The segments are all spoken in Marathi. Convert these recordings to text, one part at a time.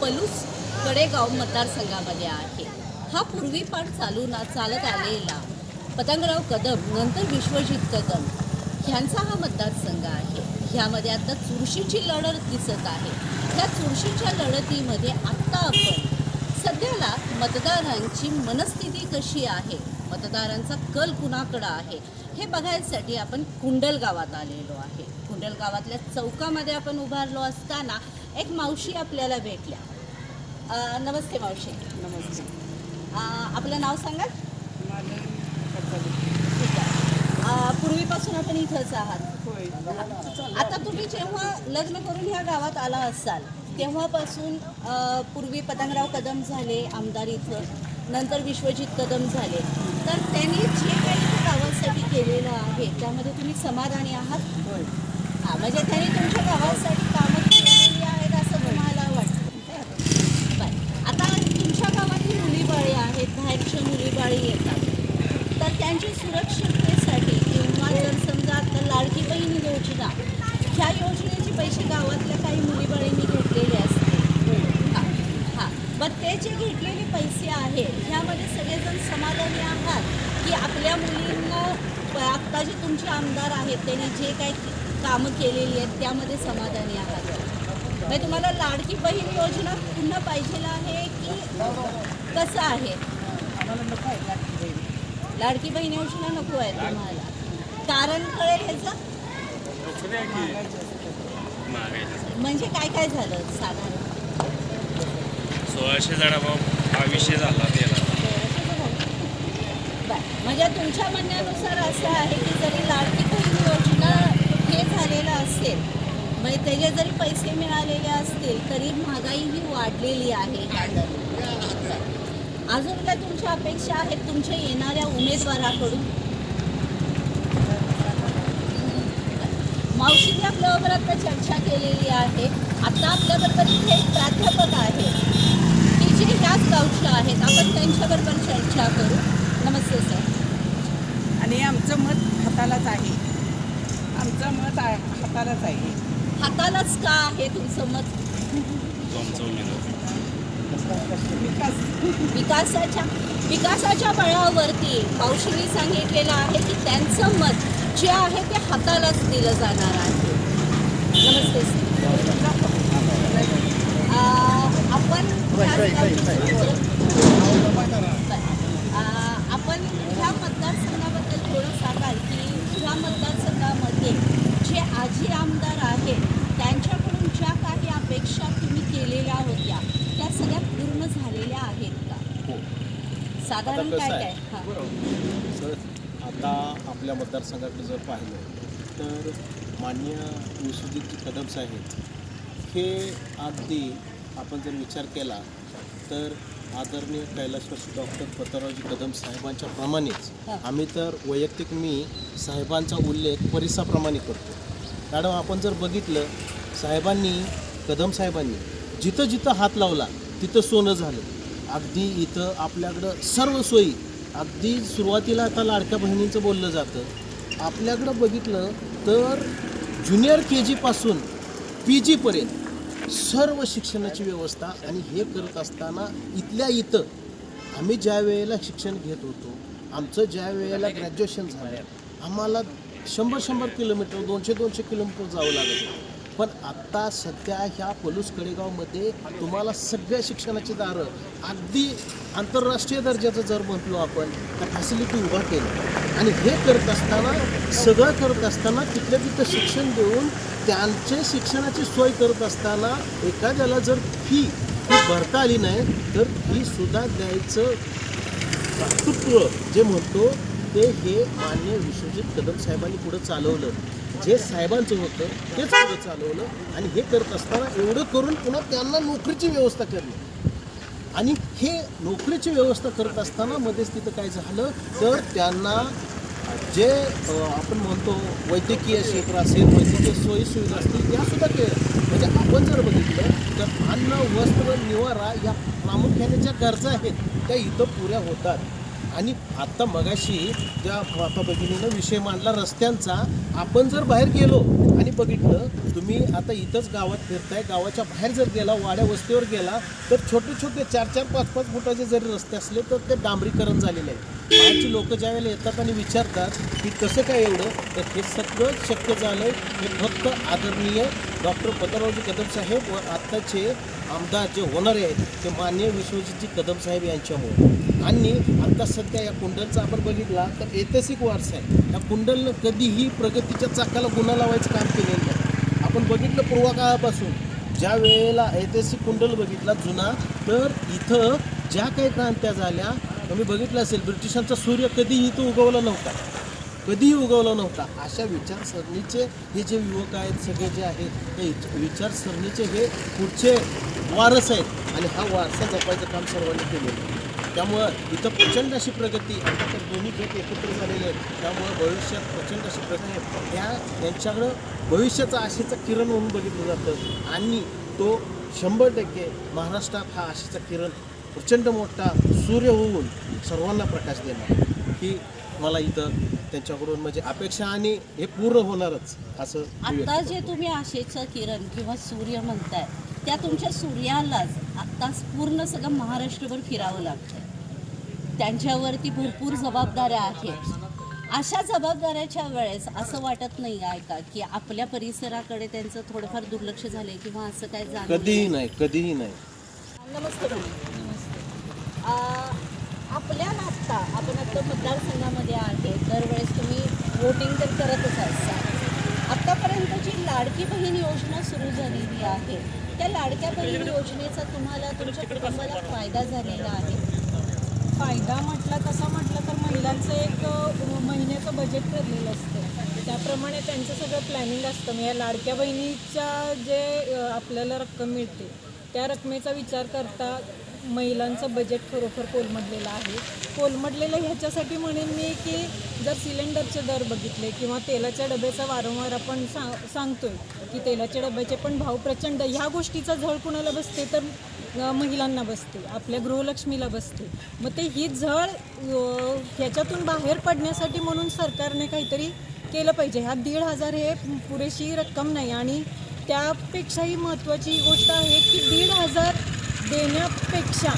पलूस कडेगाव मतदारसंघामध्ये आहे. हा पूर्वीपाठ चालू ना चालत आलेला पतंगराव कदम नंतर विश्वजित कदम ह्यांचा हा मतदारसंघ आहे. ह्यामध्ये आता चुरशीची लढत दिसत आहे. त्या चुरशीच्या लढतीमध्ये आत्ता आपण सध्याला मतदारांची मनस्थिती कशी आहे? मतदारांचा कल कुणाकडं आहे? हे बघायसाठी आपण कुंडल गावात आलेलो आहे. कुंडल गावातल्या चौकामध्ये आपण उभारलो असताना एक मावशी आपल्याला भेटल्या. अ, नमस्ते मावशी. नमस्ते. अ, आपलं नाव सांगाल? माझं. ठीक आहे अ, पूर्वीपासून आपण इथंच आहात. होय. आता तुम्ही जेव्हा लग्न करून ह्या गावात आला असाल तेव्हापासून अ, पूर्वी पतंगराव कदम झाले आमदार इथं. नंतर विश्वजित कदम झाले. तर त्यांनी जे काही इथं गावासाठी केलेलं आहे त्यामध्ये तुम्ही समाधानी आहात? होय. हा म्हणजे त्यांनी तुमच्या गावासाठी कामं केलेली आहेत असं तुम्हाला वाटतं बरं आता तुमच्या गावातील मुलीबाळी आहेत बाहेरच्या मुलीबाळी येतात तर त्यांची सुरक्षिततेसाठी किंवा जर समजा आता लाडकी बहीण योजना ह्या योजनेचे पैसे गावातल्या काही मुलीबाळींनी घेतलेले असते हां हां मग ते जे घेतलेले पैसे आहेत ह्यामध्ये सगळेजण समाधानी आहात की आपल्या मुलींना आत्ता जे तुमचे आमदार आहेत त्यांनी जे काही कामं केलेली आहेत त्यामध्ये समाधानी आहात? म्हणजे तुम्हाला लाडकी बहीण योजना पुन्हा पाहिजे आहे की कसं आहे आम्हाला नको आहे लाटकी बहीण. लाडकी बहीण योजना नको आहे तुम्हाला कारण कळेल ह्याचं. म्हणजे काय काय झालं साधारण सोळाशे हा विषय झाला. म्हणजे तुमच्या म्हणण्यानुसार असं आहे की जरी लाडकी बहीण योजना हे झालेलं असेल म्हणजे त्याचे जरी पैसे मिळालेले असतील तरी महागाई ही वाढलेली आहे. अजून काय तुमच्या अपेक्षा आहेत तुमच्या येणाऱ्या उमेदवाराकडून? मावशीने आपल्याबरोबर आता चर्चा केलेली आहे आता आपल्याबरोबर इथे एक प्राध्यापक आहे. की जे ह्याच गावचे आहेत आपण त्यांच्याबरोबर चर्चा करू. नमस्ते सर आणि आमचं मत हातालाच आहे. आमचं मत आहे हातालाच आहे. हातालाच का आहे तुमचं मत? तुमचा उमेदवार. विकास विकासाच्या विकासाच्या बळावरती मावशीने सांगितलेलं आहे की त्यांचं मत जे आहे ते हातालाच दिलं जाणार आहे. नमस्ते आपण आपण ह्या मतदारसंघाबद्दल थोडं सांगाल की ह्या मतदारसंघामध्ये जे आजी आमदार आहेत त्यांच्याकडून ज्या काही अपेक्षा तुम्ही केलेल्या होत्या त्या सगळ्या पूर्ण झालेल्या आहेत का साधारण काय? काय? तर आता आपल्या मतदारसंघाकडे जर पाहिलं तर मान्य विश्वजित कदम साहेब हे अगदी आपण जर विचार केला तर आदरणीय कैलासवासी डॉक्टर पतरावजी कदम साहेबांच्या प्रमाणेच. आम्ही तर वैयक्तिक मी साहेबांचा उल्लेख परिसाप्रमाणे करतो. मॅडम आपण जर बघितलं साहेबांनी कदम साहेबांनी जिथं जिथं हात लावला तिथं सोनं झालं. अगदी इथं आपल्याकडं सर्व सोयी अगदी सुरुवातीला आता लाडक्या बहिणींचं बोललं जातं. आपल्याकडं बघितलं तर ज्युनियर के जीपासून पी जीपर्यंत सर्व शिक्षणाची व्यवस्था आणि हे करत असताना इथल्या इथं आम्ही ज्या वेळेला शिक्षण घेत होतो आमचं ज्या वेळेला ग्रॅज्युएशन झालं आम्हाला शंभर शंभर किलोमीटर दोनशे दोनशे किलोमीटर जावं लागत होतं. पण आत्ता सध्या ह्या पलूस कडेगावमध्ये तुम्हाला सगळ्या शिक्षणाची दारं अगदी आंतरराष्ट्रीय दर्जाचं जर म्हटलो आपण तर फॅसिलिटी उभा केलं आणि हे करत असताना सगळं करत असताना तिथल्या तिथं शिक्षण देऊन त्यांचे शिक्षणाची सोय करत असताना एखाद्याला जर फी ही भरता आली नाही तर फी सुद्धा द्यायचं कर्तृत्व जे म्हणतो ते हे मान्य विश्वजित कदम साहेबांनी पुढं चालवलं. जे साहेबांचं होतं तेच पुढे चालवलं आणि हे करत असताना एवढं करून पुन्हा त्यांना नोकरीची व्यवस्था करणे आणि हे नोकरीची व्यवस्था करत असताना मध्येच तिथं काय झालं? तर त्यांना जे आपण म्हणतो वैद्यकीय क्षेत्र असेल वैद्यकीय सोयी सुविधा असतील यासुद्धा केलं म्हणजे आपण जर बघितलं तर अन्न वस्त्र निवारा या प्रामुख्याने ज्या गरजा आहेत त्या इथं पुऱ्या होतात. आणि आत्ता मगाशी ज्या भगिनीनं विषय मांडला रस्त्यांचा आपण जर बाहेर गेलो आणि बघितलं तुम्ही आता इथंच गावात फिरताय गावाच्या बाहेर जर गेला वाड्या वस्तीवर गेला तर छोटे छोटे चार चार पाच पाच फुटाचे जरी रस्ते असले तर ते डांबरीकरण झालेलं आहे. बाहेरची लोक ज्यावेळेला येतात आणि विचारतात की कसं काय एवढं तर हे सगळं शक्य झालं आहे हे फक्त आदरणीय डॉक्टर पतरावजी कदम साहेब व आत्ताचे आमदार जे होणारे आहेत ते माननीय विश्वजितजी कदम साहेब यांच्यामुळे. आणि आत्ता सध्या या कुंडलचा आपण बघितला तर ऐतिहासिक वारसा आहे. या कुंडलनं कधीही प्रगतीच्या चाकाला गुन्हा लावायचं काम केलेलं नाही आपण बघितलं पूर्वकाळापासून ज्या वेळेला ऐतिहासिक कुंडल बघितला जुना तर इथं ज्या काही क्रांत्या झाल्या तुम्ही बघितलं असेल ब्रिटिशांचा सूर्य कधीही इथं उगवला नव्हता. कधीही उगवला नव्हता. अशा विचारसरणीचे हे जे युवक आहेत सगळे जे आहेत ते विचारसरणीचे हे पुढचे वारस आहेत. आणि हा वारसा जपायचं काम सर्वांनी केलेलं आहे. त्यामुळं इथं प्रचंड अशी प्रगती आता तर दोन्ही गट एकत्र झालेले आहेत त्यामुळं भविष्यात प्रचंड अशी प्रगती आहे. त्या यांच्याकडं भविष्याचा आशेचा किरण म्हणून बघितलं जातं आणि तो शंभर टक्के महाराष्ट्रात हा आशेचा किरण प्रचंड मोठा सूर्य होऊन सर्वांना प्रकाश देणार ही मला इथं त्यांच्याकडून म्हणजे अपेक्षा आणि हे पूर्ण होणारच असं आता. जे तुम्ही आशेचं किरण किंवा सूर्य म्हणताय त्या तुमच्या सूर्यालाच आता पूर्ण सगळं महाराष्ट्रभर फिरावं लागतंय त्यांच्यावरती भरपूर जबाबदाऱ्या आहेत. अशा जबाबदाऱ्याच्या वेळेस असं वाटत नाही आहे का की आपल्या परिसराकडे त्यांचं थोडंफार दुर्लक्ष झालंय किंवा असं काय जाणवलंय? कधीही नाही? कधीही नाही. नमस्ते आपल्या आत्ता आपण आता मतदारसंघामध्ये आहे दरवेळेस तुम्ही वोटिंग तर करतच असता आत्तापर्यंत जी लाडकी बहीण योजना सुरू झालेली आहे. त्या लाडक्या बहीण योजनेचा तुम्हाला तुमच्या कुटुंबाला फायदा झालेला आहे. फायदा म्हटला तसा म्हटलं तर महिलांचं एक महिन्याचं बजेट ठरलेलं असतं. त्याप्रमाणे त्यांचं सगळं प्लॅनिंग असतं. मग या लाडक्या बहिणीच्या जे आपल्याला रक्कम मिळते त्या रकमेचा विचार करता महिलांचं बजेट खरोखर कोलमडलेलं आहे. कोलमडलेलं ह्याच्यासाठी म्हणेन मी की जर सिलेंडरचे दर बघितले किंवा तेलाच्या डब्याचा वारंवार आपण सांग सांगतोय की तेलाच्या डब्याचे पण भाव प्रचंड ह्या गोष्टीचा झळ कुणाला बसते तर महिलांना बसते आपल्या गृहलक्ष्मीला बसते. मग ते ही झळ ह्याच्यातून बाहेर पडण्यासाठी म्हणून सरकारने काहीतरी केलं पाहिजे. ह्या दीड हजार हे पुरेशी रक्कम नाही आणि त्यापेक्षाही महत्त्वाची गोष्ट आहे की दीड हजार देण्यापेक्षा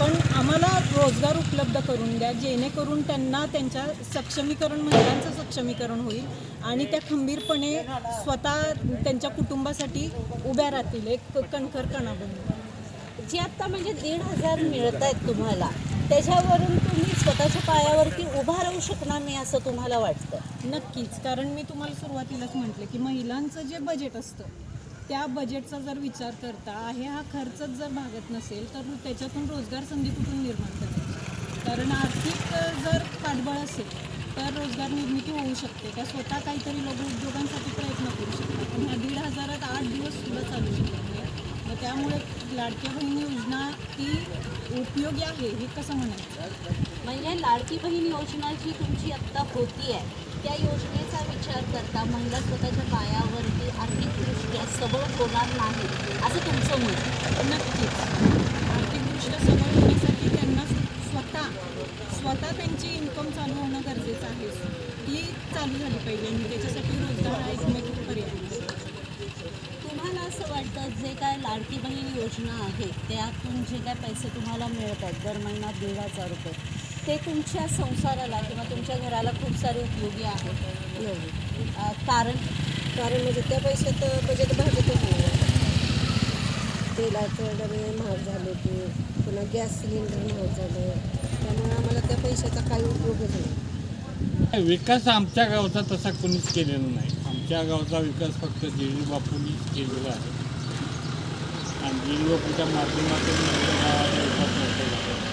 पण आम्हाला रोजगार उपलब्ध करून द्या जेणेकरून त्यांना त्यांच्या सक्षमीकरण महिलांचं सक्षमीकरण होईल आणि त्या खंबीरपणे स्वतः त्यांच्या कुटुंबासाठी उभ्या राहतील. एक कणखर कणा बनून जी आत्ता म्हणजे दीड हजार मिळत आहेत तुम्हाला त्याच्यावरून तुम्ही स्वतःच्या पायावरती उभा राहू शकणार नाही असं तुम्हाला वाटतं? नक्कीच कारण मी तुम्हाला सुरुवातीलाच म्हटले की महिलांचं जे बजेट असतं त्या बजेटचा जर विचार करता आहे हा खर्चच जर भागत नसेल तर त्याच्यातून रोजगार संधी कुठून निर्माण करायची? कारण आर्थिक जर पाठबळ असेल तर रोजगार निर्मिती होऊ शकते का स्वतः काहीतरी लघुउद्योगांसाठी प्रयत्न करू शकतात पण ह्या दीड हजारात आठ दिवस सुद्धा चालू शकतात त्यामुळे लाडक्या बहिणी योजना ही उपयोगी आहे हे कसं म्हणायचं? म्हणजे लाडकी बहीण योजना जी तुमची आत्ता होती आहे त्या योजनेचा विचार करता महिला स्वतःच्या पायावरती आर्थिकदृष्ट्या सबळ होणार नाही असं तुमचं मत नक्कीच. आर्थिकदृष्ट्या सबळ होण्यासाठी त्यांना स्वतः स्वतः त्यांची इन्कम चालू होणं गरजेचं आहे. ती चालू झाली पाहिजे आणि त्याच्यासाठी रोजगार हा एकमेक पर्याय. तुम्हाला असं वाटतं जे काय लाडकी बहीण योजना आहे त्यातून जे काय पैसे तुम्हाला मिळत आहेत दर महिना दीड हजार रुपये ते तुमच्या संसाराला किंवा तुमच्या घराला खूप सारे उपयोगी आहेत. कारण कारण म्हणजे त्या पैशात बजेट म्हणजे भागतच नाही. तेलाचं डबे महाग झाले ते पुन्हा गॅस सिलेंडर महाग झालं त्यामुळे आम्हाला त्या पैशाचा काही उपयोगच नाही. विकास आमच्या गावचा तसा कोणीच केलेला नाही. आमच्या गावचा विकास फक्त जेडी बापूंनीच केलेला आहे. आणि जेडी बापूच्या माध्यमातून आमच्या गावाचा विकास मोठा झाला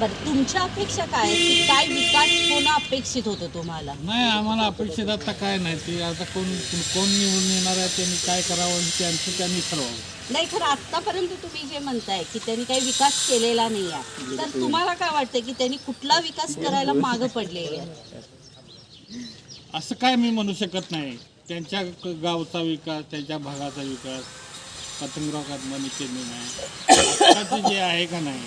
बरं तुमच्या अपेक्षा काय आहेत? की काय विकास होणं अपेक्षित होतं तुम्हाला? नाही आम्हाला अपेक्षित आता काय नाही. ते आता कोण कोण निवडून येणार आहे त्यांनी काय करावं हे त्यांचं त्यांनी ठरवावं. नाही खरं आत्तापर्यंत तुम्ही जे म्हणताय की त्यांनी काही विकास केलेला नाही आहे तर तुम्हाला काय वाटतं की त्यांनी कुठला विकास करायला मागं पडलेले आहे? असं काय मी म्हणू शकत नाही. त्यांच्या गावचा विकास त्यांच्या भागाचा विकास पतंगराव कदमांनी केले नाही. जे आहे का नाही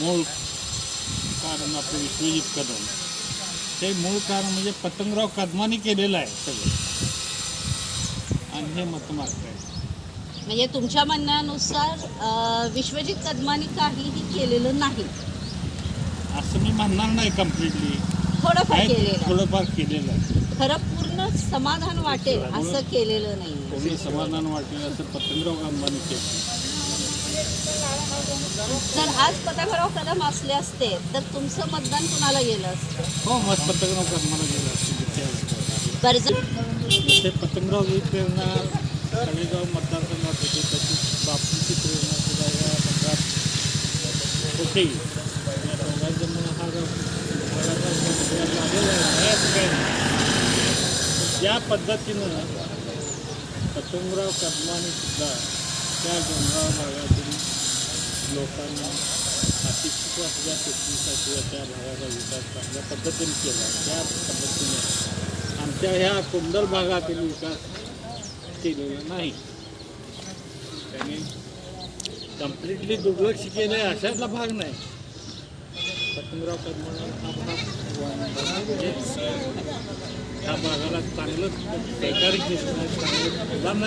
मूळ कारण आपलं विश्वजित कदम. ते मूळ कारण म्हणजे पतंगराव कदमानी केलेलं आहे सगळं. आणि हे मत मागत आहे. म्हणजे तुमच्या म्हणण्यानुसार विश्वजित कदमानी काहीही केलेलं नाही. असं मी म्हणणार नाही कम्प्लिटली थोडंफार केलेलं. आहे. थोडंफार केलेलं. आहे खरं पूर्ण समाधान वाटेल असं केलेलं नाही. कोणी समाधान वाटेल असं पतंगराव कदमानी केलं जर आज पतंगराव कदम असले असते तर तुमचं मतदान कुणाला गेलं असतं? हो मग पतंगराव कदमाला गेलं असतं त्या बरं जर ते पतंगराव ही प्रेरणा तळेगाव मतदारसंघात होती त्याची बापूंची प्रेरणा सुद्धा या भागात होती या दोघांच्यामुळे हा जो भागाचा जो लागलेला आहे त्यात काही नाही. ज्या पद्धतीनं पतंगराव कदमाने सुद्धा त्या डोंगराव भागातील लोकांना अशिक्षित असल्या शेतीसाठी त्या भागाचा विकास चांगल्या पद्धतीने केला. त्या पद्धतीने आमच्या ह्या कुंडल भागातील विकास केलेला नाही. त्याने कम्प्लिटली दुर्लक्ष केलं आहे अशातला भाग नाही. पतंगराव कदमाने म्हणजे ह्या भागाला चांगलं सहकार्य केलं आहे चांगलं मुलांना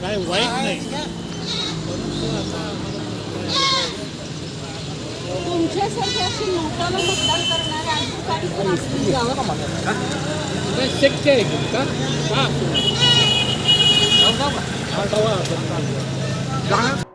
काय वाईट नाही परंतु आता तुमच्यासारखे असे नोटाला मतदान करणारे आणखी पण असतील गावात? शक्य आहे का का?